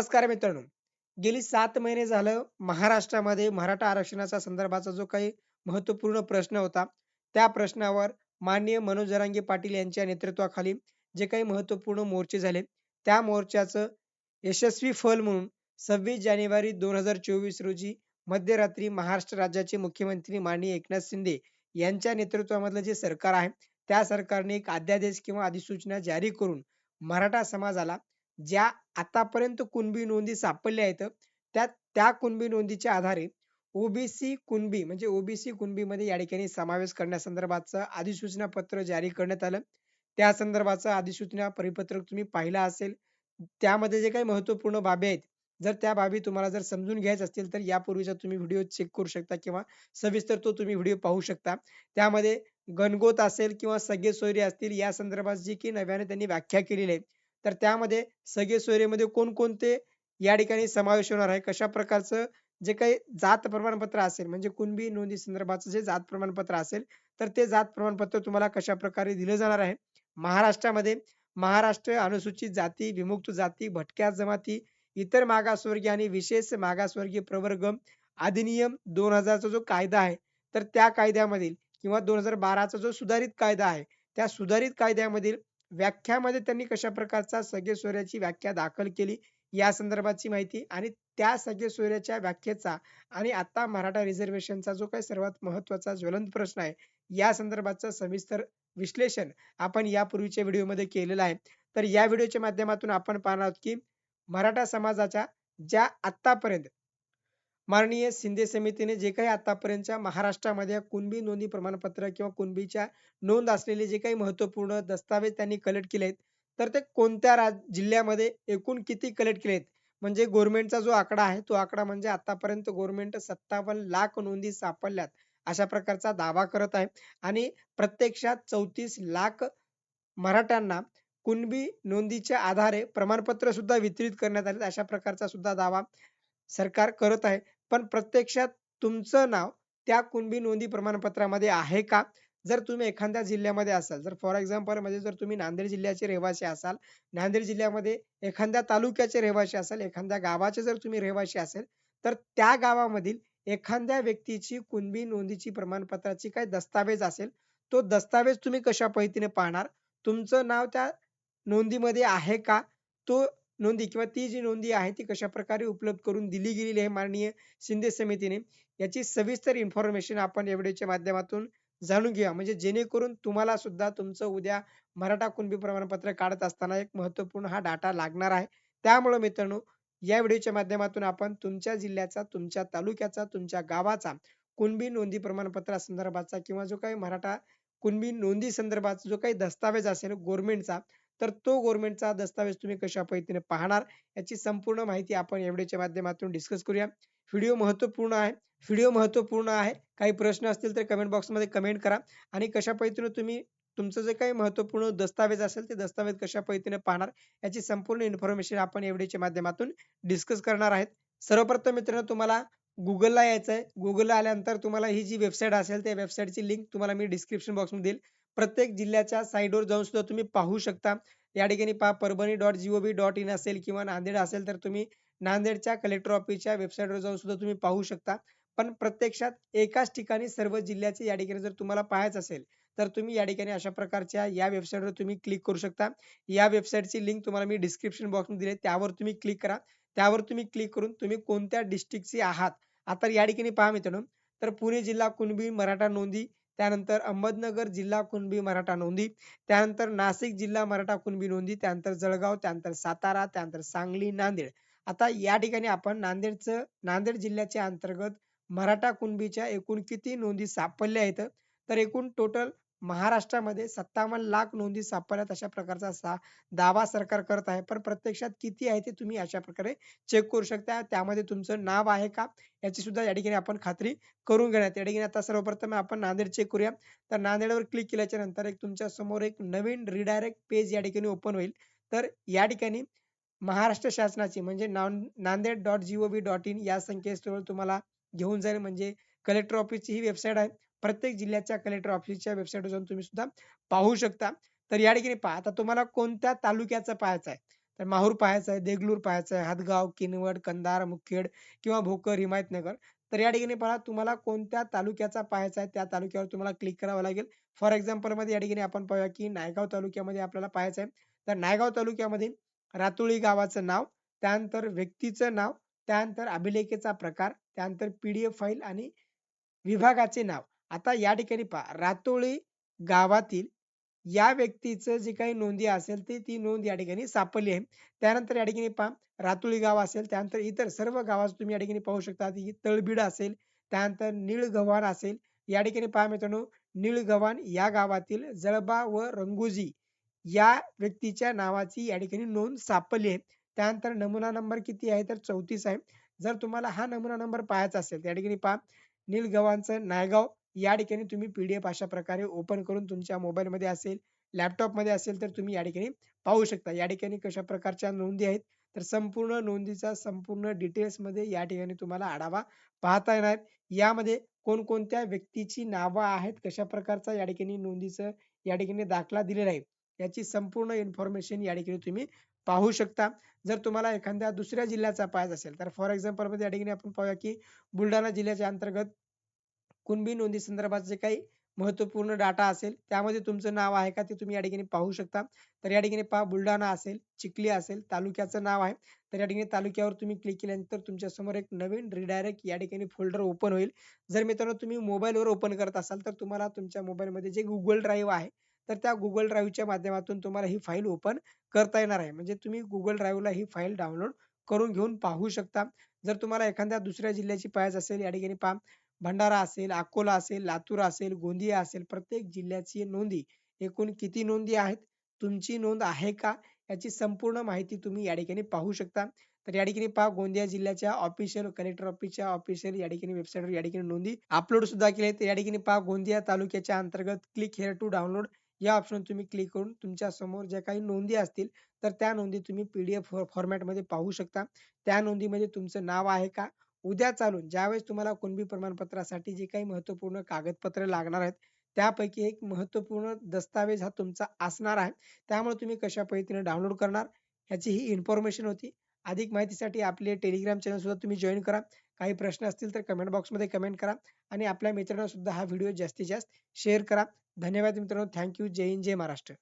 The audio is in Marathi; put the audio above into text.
नमस्कार मित्रांनो. गेली सात महिने झालं महाराष्ट्रामध्ये मराठा आरक्षणाच्या संदर्भाचा जो काही महत्त्वपूर्ण प्रश्न होता त्या प्रश्नावर माननीय मनोज जरांगे पाटील यांच्या नेतृत्वाखाली जे काही महत्त्वपूर्ण मोर्चे झाले त्या मोर्चाचं यशस्वी फल म्हणून सव्वीस जानेवारी दोन हजार चोवीस रोजी मध्यरात्री महाराष्ट्र राज्याचे मुख्यमंत्री माननीय एकनाथ शिंदे यांच्या नेतृत्वामधलं जे सरकार आहे त्या सरकारने एक अध्यादेश किंवा अधिसूचना जारी करून मराठा समाजाला ज्या आतापर्यंत कुणबी नोंदी सापडल्या आहेत त्या त्या कुणबी नोंदीच्या आधारे ओबीसी कुणबी म्हणजे ओबीसी कुणबी मध्ये या ठिकाणी समावेश करण्यासंदर्भातचं अधिसूचना पत्र जारी करण्यात आलं. त्या संदर्भाचं अधिसूचना परिपत्रक तुम्ही पाहिलं असेल त्यामध्ये जे काही महत्त्वपूर्ण बाबी आहेत जर त्या बाबी तुम्हाला जर समजून घ्यायचं असतील तर यापूर्वीचा तुम्ही व्हिडिओ चेक करू शकता किंवा सविस्तर तो तुम्ही व्हिडिओ पाहू शकता. त्यामध्ये गणगोत असेल किंवा सगळे सोयरे असतील या संदर्भात जी की नव्याने त्यांनी व्याख्या केलेली आहे. तर त्यामध्ये सगळे सोयरेमध्ये कोणकोणते या ठिकाणी समावेश होणार आहे? कशा प्रकारचं जे काही जात प्रमाणपत्र असेल म्हणजे कुणबी नोंदी संदर्भाचं जे जात प्रमाणपत्र असेल तर ते जात प्रमाणपत्र तुम्हाला कशा प्रकारे दिलं जाणार आहे? महाराष्ट्रामध्ये महाराष्ट्र अनुसूचित जाती विमुक्त जाती भटक्या जमाती इतर मागासवर्गीय आणि विशेष मागासवर्गीय प्रवर्ग अधिनियम दोन हजारचा जो कायदा आहे तर त्या कायद्यामधील किंवा दोन हजार बाराचा जो सुधारित कायदा आहे त्या सुधारित कायद्यामधील व्याख्यामध्ये त्यांनी कशा प्रकारचा सगळे सोऱ्याची व्याख्या दाखल केली या संदर्भाची माहिती आणि त्या सगळे सोऱ्याच्या व्याख्येचा आणि आता मराठा रिझर्वेशनचा जो काही सर्वात महत्त्वाचा ज्वलंत प्रश्न आहे या संदर्भाचं सविस्तर विश्लेषण आपण यापूर्वीच्या व्हिडिओमध्ये केलेलं आहे. तर या व्हिडिओच्या माध्यमातून आपण पाहणार आहोत की मराठा समाजाच्या ज्या आतापर्यंत माननीय शिंदे समितीने जे काही आतापर्यंतच्या महाराष्ट्रामध्ये कुणबी नोंदी प्रमाणपत्र किंवा कुणबीच्या नोंद असलेले जे काही महत्त्वपूर्ण दस्तावेज त्यांनी कलेक्ट केले आहेत तर ते कोणत्या राज जिल्ह्यामध्ये एकूण किती कलेक्ट केलेत म्हणजे गव्हर्नमेंटचा जो आकडा आहे तो आकडा म्हणजे आतापर्यंत गव्हर्नमेंट सत्तावन्न लाख नोंदी सापडल्यात अशा प्रकारचा दावा करत आहे. आणि प्रत्यक्षात चौतीस लाख मराठ्यांना कुणबी नोंदीच्या आधारे प्रमाणपत्र सुद्धा वितरित करण्यात आले अशा प्रकारचा सुद्धा दावा सरकार करत आहे. पण प्रत्यक्षात तुमचं नाव त्या कुणबी नोंदी प्रमाणपत्रामध्ये आहे का? जर तुम्ही एखाद्या जिल्ह्यामध्ये असाल जर फॉर एक्झाम्पल म्हणजे जर तुम्ही नांदेड जिल्ह्याचे रहिवासी असाल नांदेड जिल्ह्यामध्ये एखाद्या तालुक्याचे रहिवासी असाल एखाद्या गावाचे जर तुम्ही रहिवासी असेल तर त्या गावामधील एखाद्या व्यक्तीची कुणबी नोंदीची प्रमाणपत्राची काय दस्तावेज असेल तो दस्तावेज तुम्ही कशा पद्धतीने पाहणार? तुमचं नाव त्या नोंदीमध्ये आहे का? तो नोंदी किंवा ती जी नोंदी आहे ती कशा प्रकारे उपलब्ध करून दिली गेलेली आहे माननीय शिंदे समितीने याची सविस्तर इन्फॉर्मेशन आपण या व्हिडिओच्या माध्यमातून जाणून घेऊया. म्हणजे जेणेकरून तुम्हाला सुद्धा तुमचं उद्या मराठा कुणबी प्रमाणपत्र काढत असताना एक महत्त्वपूर्ण हा डाटा लागणार आहे. त्यामुळे मित्रांनो या व्हिडिओच्या माध्यमातून आपण तुमच्या जिल्ह्याचा तुमच्या तालुक्याचा तुमच्या गावाचा कुणबी नोंदी प्रमाणपत्रा संदर्भाचा किंवा जो काही मराठा कुणबी नोंदी संदर्भात जो काही दस्तावेज असेल गव्हर्नमेंटचा तर तो गव्हर्नमेंटचा दस्तावेज तुम्ही कशा पद्धतीने पाहणार याची संपूर्ण माहिती आपण या माध्यमातून डिस्कस करूया. व्हिडिओ महत्त्वपूर्ण आहे. व्हिडिओ महत्त्वपूर्ण आहे. काही प्रश्न असतील तर कमेंट बॉक्समध्ये कमेंट करा आणि कशा पद्धतीने तुम्ही तुमचं जे काही महत्त्वपूर्ण दस्तावेज असेल ते दस्तावेज कशा पद्धतीने पाहणार याची संपूर्ण इन्फॉर्मेशन आपण या माध्यमातून डिस्कस करणार आहेत. सर्वप्रथम मित्रांनो तुम्हाला गुगलला यायचं आहे गुगलला आल्यानंतर तुम्हाला ही जी वेबसाईट असेल त्या वेबसाईटची लिंक तुम्हाला मी डिस्क्रिप्शन बॉक्समध्ये देईल. प्रत्येक जिल्ह्याच्या साईडवर जाऊन सुद्धा तुम्ही पाहू शकता. या ठिकाणी पहा Parbhani dot G O V dot in असेल किंवा नांदेड असेल तर तुम्ही नांदेडच्या कलेक्टर ऑफिसच्या वेबसाईटवर जाऊन सुद्धा तुम्ही पाहू शकता. पण प्रत्यक्षात एकाच ठिकाणी सर्व जिल्ह्याचे या ठिकाणी जर तुम्हाला पाहायचं असेल तर तुम्ही या ठिकाणी अशा प्रकारच्या या वेबसाईटवर तुम्ही क्लिक करू शकता. या वेबसाईटची लिंक तुम्हाला मी डिस्क्रिप्शन बॉक्समध्ये दिले त्यावर तुम्ही क्लिक करा. त्यावर तुम्ही क्लिक करून तुम्ही कोणत्या डिस्ट्रिक्टचे आहात? आता या ठिकाणी पहा मित्रांनो. तर पुणे जिल्हा कुणबी मराठा नोंदी त्यानंतर अहमदनगर जिल्हा कुणबी मराठा नोंदी त्यानंतर नाशिक जिल्हा मराठा कुणबी नोंदी त्यानंतर जळगाव त्यानंतर सातारा त्यानंतर सांगली नांदेड. आता या ठिकाणी आपण नांदेडचं नांदेड जिल्ह्याच्या अंतर्गत मराठा कुणबीच्या एकूण किती नोंदी सापडल्या आहेत तर एकूण टोटल महाराष्ट्रामध्ये सत्तावन्न लाख नोंदी सापडल्यात अशा प्रकारचा असा दावा सरकार करत आहे. पण प्रत्यक्षात किती आहे ते तुम्ही अशा प्रकारे चेक करू शकता. त्यामध्ये तुमचं नाव आहे का? याची सुद्धा या ठिकाणी आपण खात्री करून घेण्यात या ठिकाणी आता सर्वप्रथम आपण नांदेड चेक करूया. तर नांदेडवर क्लिक केल्याच्यानंतर एक तुमच्यासमोर एक नवीन रिडायरेक्ट पेज या ठिकाणी ओपन होईल. तर या ठिकाणी महाराष्ट्र शासनाची म्हणजे Nanded dot G O V dot in या संकेतस्थळावर तुम्हाला घेऊन जाईल. म्हणजे कलेक्टर ऑफिसची ही वेबसाईट आहे. प्रत्येक जिल्ह्याच्या कलेक्टर ऑफिसच्या वेबसाईटवर जाऊन तुम्ही सुद्धा पाहू शकता. तर या ठिकाणी पहा आता तुम्हाला कोणत्या तालुक्याचं पाहायचं आहे? तर माहूर पाहायचं आहे देगलूर पाहायचं आहे हदगाव किनवट कंधार मुखेड किंवा भोकर हिमायतनगर. तर या ठिकाणी पहा तुम्हाला कोणत्या तालुक्याचा पाहायचा आहे त्या तालुक्यावर तुम्हाला क्लिक करावं लागेल. फॉर एक्झाम्पलमध्ये या ठिकाणी आपण पाहूया की नायगाव तालुक्यामध्ये आपल्याला पाहायचं आहे. तर नायगाव तालुक्यामध्ये रातोळी गावाचं नाव त्यानंतर व्यक्तीचं नाव त्यानंतर अभिलेखेचा प्रकार त्यानंतर पीडीएफ फाईल आणि विभागाचे नाव. आता या ठिकाणी पहा रातोळी गावातील या व्यक्तीचं जे काही नोंदी असेल ती ती नोंद या ठिकाणी सापडली आहे. त्यानंतर या ठिकाणी पहा रातोळी गाव असेल त्यानंतर इतर सर्व गावाचं तुम्ही या ठिकाणी पाहू शकता तळबीड असेल त्यानंतर निळगव्हाण असेल. या ठिकाणी पहा मित्रांनो निळगव्हाण या गावातील जळबा व रंगोजी या व्यक्तीच्या नावाची या ठिकाणी नोंद सापडली आहे. त्यानंतर नमुना नंबर किती आहे? तर चौतीस आहे. जर तुम्हाला हा नमुना नंबर पाहायचा असेल त्या ठिकाणी पहा निलगव्हाणचं नायगाव या ठिकाणी तुम्ही पीडीएफ अशा प्रकारे ओपन करून तुमच्या मोबाईल मध्ये असेल लॅपटॉपमध्ये असेल तर तुम्ही या ठिकाणी पाहू शकता. या ठिकाणी कशा प्रकारच्या नोंदी आहेत तर संपूर्ण नोंदीचा संपूर्ण डिटेल्समध्ये या ठिकाणी तुम्हाला आढावा पाहता येणार. यामध्ये कोणकोणत्या व्यक्तीची नावं आहेत कशा प्रकारचा या ठिकाणी नोंदीचं या ठिकाणी दाखला दिलेला आहे याची संपूर्ण इन्फॉर्मेशन या ठिकाणी तुम्ही पाहू शकता. जर तुम्हाला एखाद्या दुसऱ्या जिल्ह्याचा पाहायचा असेल तर फॉर एक्झाम्पलमध्ये या ठिकाणी आपण पाहूया की बुलढाणा जिल्ह्याच्या अंतर्गत कुणबी नोंदी संदर्भात जे काही महत्त्वपूर्ण डाटा असेल त्यामध्ये तुमचं नाव आहे का ते तुम्ही या ठिकाणी पाहू शकता. तर या ठिकाणी पहा बुलढाणा असेल चिखली असेल तालुक्याचं नाव आहे. तर या ठिकाणी तालुक्यावर तुम्ही क्लिक केल्यानंतर तुमच्यासमोर एक नवीन रिडायरेक्ट या ठिकाणी फोल्डर ओपन होईल. जर मित्रांनो तुम्ही मोबाईलवर ओपन करत असाल तर तुम्हाला तुमच्या मोबाईलमध्ये जे गुगल ड्राईव्ह आहे तर त्या गुगल ड्राईव्हच्या माध्यमातून तुम्हाला ही फाईल ओपन करता येणार आहे. म्हणजे तुम्ही गुगल ड्राईव्हला ही फाईल डाउनलोड करून घेऊन पाहू शकता. जर तुम्हाला एखाद्या दुसऱ्या जिल्ह्याची पाहायचं असेल या ठिकाणी पहा भंडारा असेल अकोला असेल लातूर असेल गोंदिया असेल प्रत्येक जिल्ह्याची नोंदी. एकूण किती नोंदी आहेत? तुमची नोंद आहे का? याची संपूर्ण माहिती तुम्ही या ठिकाणी पाहू शकता. तर या ठिकाणी पहा गोंदिया जिल्ह्याच्या ऑफिशियल कलेक्टर ऑफिसच्या ऑफिशियल या ठिकाणी वेबसाईटवर या ठिकाणी नोंदी अपलोड सुद्धा केले तर या ठिकाणी पहा गोंदिया तालुक्याच्या अंतर्गत क्लिक हेअर टू डाउनलोड या ऑप्शन तुम्ही क्लिक करून तुमच्यासमोर ज्या काही नोंदी असतील तर त्या नोंदी तुम्ही पीडीएफ फॉर्मॅटमध्ये पाहू शकता. त्या नोंदीमध्ये तुमचं नाव आहे का? उद्या चालून ज्यावेळेस तुम्हाला कुणबी प्रमाणपत्रासाठी जे काही महत्त्वपूर्ण कागदपत्र लागणार आहेत त्यापैकी एक महत्त्वपूर्ण दस्तावेज हा तुमचा असणार आहे. त्यामुळे तुम्ही कशा पद्धतीने डाउनलोड करणार ह्याची ही इन्फॉर्मेशन होती. अधिक माहितीसाठी आपले टेलिग्राम चॅनल सुद्धा तुम्ही जॉईन करा. काही प्रश्न असतील तर कमेंट बॉक्समध्ये कमेंट करा आणि आपल्या मित्रांना सुद्धा हा व्हिडिओ जास्तीत जास्त शेअर करा. धन्यवाद मित्रांनो. Thank you. जय हिंद जय महाराष्ट्र.